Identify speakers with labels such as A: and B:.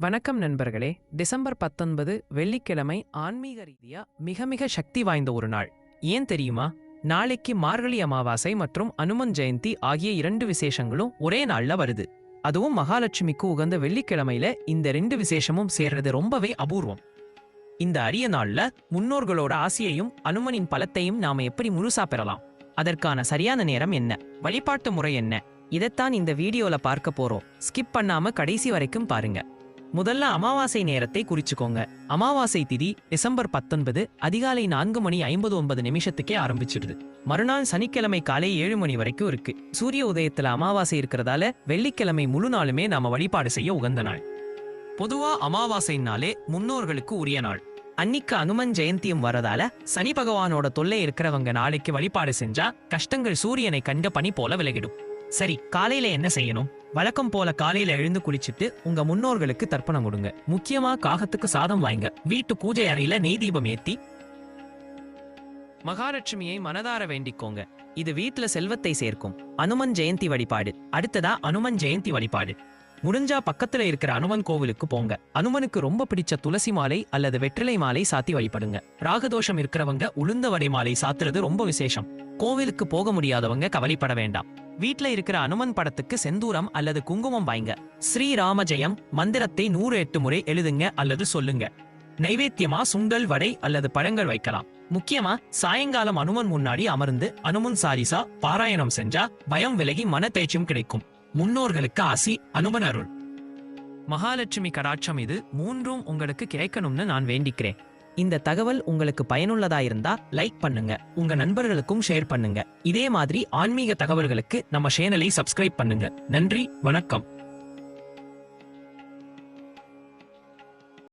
A: வணக்கம் நண்பர்களே. டிசம்பர் பத்தொன்பது வெள்ளிக்கிழமை ஆன்மீக ரீதியா மிக மிக சக்தி வாய்ந்த ஒரு நாள். ஏன் தெரியுமா? நாளைக்கு மார்கழி அமாவாசை மற்றும் அனுமன் ஜெயந்தி ஆகிய இரண்டு விசேஷங்களும் ஒரே நாள்ல வருது. அதுவும் மகாலட்சுமிக்கு உகந்த வெள்ளிக்கிழமையில இந்த ரெண்டு விசேஷமும் சேர்றது ரொம்பவே அபூர்வம். இந்த அரிய நாள்ல முன்னோர்களோட ஆசியையும் அனுமனின் பலத்தையும் நாம எப்படி முழுசா பெறலாம்? அதற்கான சரியான நேரம் என்ன? வழிபாட்டு முறை என்ன? இதைத்தான் இந்த வீடியோல பார்க்க போறோம். ஸ்கிப் பண்ணாம கடைசி வரைக்கும் பாருங்க. முதல்ல அமாவாசை நேரத்தை குறிச்சுக்கோங்க. அமாவாசை திதி டிசம்பர் பத்தொன்பது அதிகாலை நான்கு மணி ஐம்பது ஒன்பது நிமிஷத்துக்கே ஆரம்பிச்சிடுது. மறுநாள் சனிக்கிழமை காலை ஏழு மணி வரைக்கும் இருக்கு. சூரிய உதயத்துல அமாவாசை இருக்கிறதால வெள்ளிக்கிழமை முழு நாளுமே நாம வழிபாடு செய்ய உகந்த நாள். பொதுவா அமாவாசைனாலே முன்னோர்களுக்கு உரிய நாள். அன்னிக்கு அனுமன் ஜெயந்தியும் வரதால சனி பகவானோட தொல்லை இருக்கிறவங்க நாளைக்கு வழிபாடு செஞ்சா கஷ்டங்கள் சூரியனை கண்ட பனி போல விலகிடும். சரி காலையில என்ன செய்யணும்? வழக்கம் போல காலையில எழுந்து குளிச்சிட்டு உங்க முன்னோர்களுக்கு தர்ப்பணம் கொடுங்க. முக்கியமா காகத்துக்கு சாதம் வாங்க வீட்டு பூஜை அறையில நெய் தீபம் ஏத்தி மகாலட்சுமியை மனதார வேண்டிக்கோங்க. இது வீட்டுல செல்வத்தை சேர்க்கும். அனுமன் ஜெயந்தி வழிபாடு. அடுத்ததா அனுமன் ஜெயந்தி வழிபாடு. முடிஞ்சா பக்கத்துல இருக்கிற அனுமன் கோவிலுக்கு போங்க. அனுமனுக்கு ரொம்ப பிடிச்ச துளசி மாலை அல்லது வெற்றிலை மாலை சாத்தி வழிபடுங்க. ராகதோஷம் இருக்கிறவங்க உளுந்த வடை மாலை சாத்துறது ரொம்ப விசேஷம். கோவிலுக்கு போக முடியாதவங்க கவலைப்பட வேண்டாம். வீட்ல இருக்கிற அனுமன் படத்துக்கு செந்தூரம் அல்லது குங்குமம் வாங்க ஸ்ரீராம ஜெயம் மந்திரத்தை நூறு எட்டு முறை எழுதுங்க அல்லது சொல்லுங்க. நைவேத்தியமா சுண்டல் வடை அல்லது பழங்கள் வைக்கலாம். முக்கியமா சாயங்காலம் அனுமன் முன்னாடி அமர்ந்து அனுமன் சாரிசா பாராயணம் செஞ்சா பயம் விலகி மன தேய்ச்சும் கிடைக்கும். முன்னோர்களுக்கு ஆசி அனுமன் அருள். மகாலட்சுமி கடாட்சம் இது மூன்றும் உங்களுக்கு கிடைக்கணும்னு நான் வேண்டிக்கிறேன். இந்த தகவல் உங்களுக்கு பயனுள்ளதா இருந்தா லைக் பண்ணுங்க. உங்க நண்பர்களுக்கும் ஷேர் பண்ணுங்க. இதே மாதிரி ஆன்மீக தகவல்களுக்கு நம்ம சேனலை சப்ஸ்கிரைப் பண்ணுங்க. நன்றி வணக்கம்.